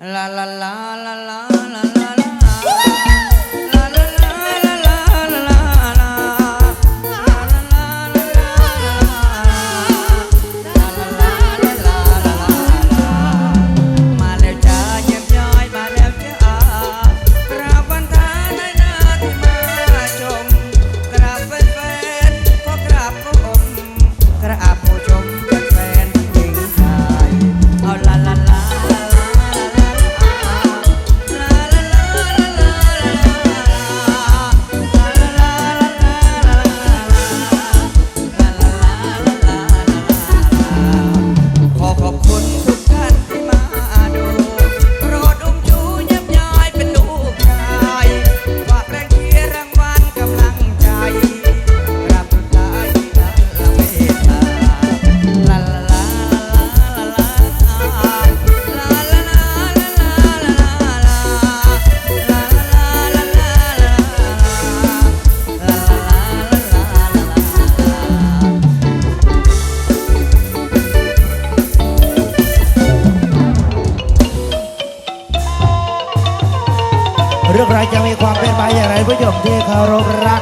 la la la. เรื่องราวจะมีความเป็นไปอย่างไรผู้ชมที่เคารพรัก